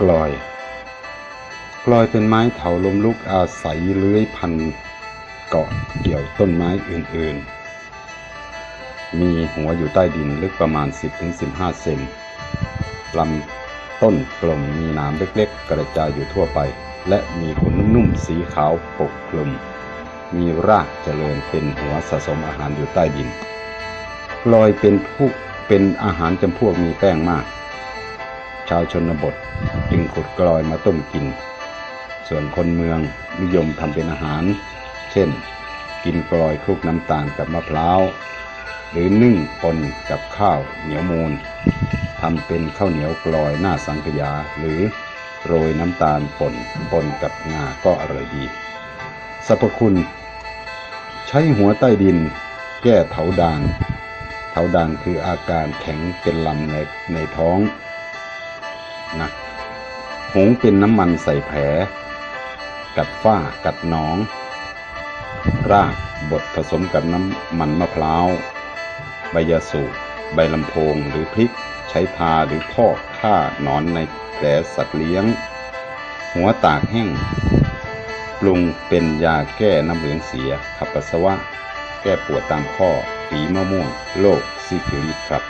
กลอยกลอยเป็นไม้เถาลมลุกอาศัยเลื้อยพันเกาะเกี่ยวต้นไม้อื่นๆ มีหัวอยู่ใต้ดินลึกประมาณ 10-15 เซนลำต้นกลมมีหนามเล็กๆ กระจายอยู่ทั่วไป และมีขนนุ่มสีขาวปกคลุม มีรากเจริญเป็นหัวสะสมอาหารอยู่ใต้ดินกลอยเป็นผู้เป็นอาหารจำพวกมีแป้งมาก ชาวชนบทจึงขุดกลอยมาต้มกิน ส่วนคนเมืองนิยมทำเป็นอาหาร เช่น กินกลอยคลุกน้ำตาลกับมะพร้าว หรือนึ่งปนกับข้าวเหนียวมูลทำเป็นข้าวเหนียวกลอยหน้าสังขยา หรือโรยน้ำตาลป่นปนกับงาก็อร่อยดีสรรพคุณ ใช้หัวใต้ดิน แก้เถาดานเถาดานคืออาการแข็งเป็นลำในในท้อง นะหงเป็นน้ำมันใส่แผล กัดฝ้ากัดหนอง รากบดผสมกับน้ำมันมะพร้าว ใบยาสูบใบลำโพงหรือพริกใช้ทาหรือพอกฆ่าหนอนในแผลสัตว์เลี้ยง หัวตากแห้ง ปรุงเป็นยาแก้น้ำเหลืองเสียขับปัสสาวะ แก้ปวดตามข้อฝีมะม่วง โรคซิฟิลิสครับ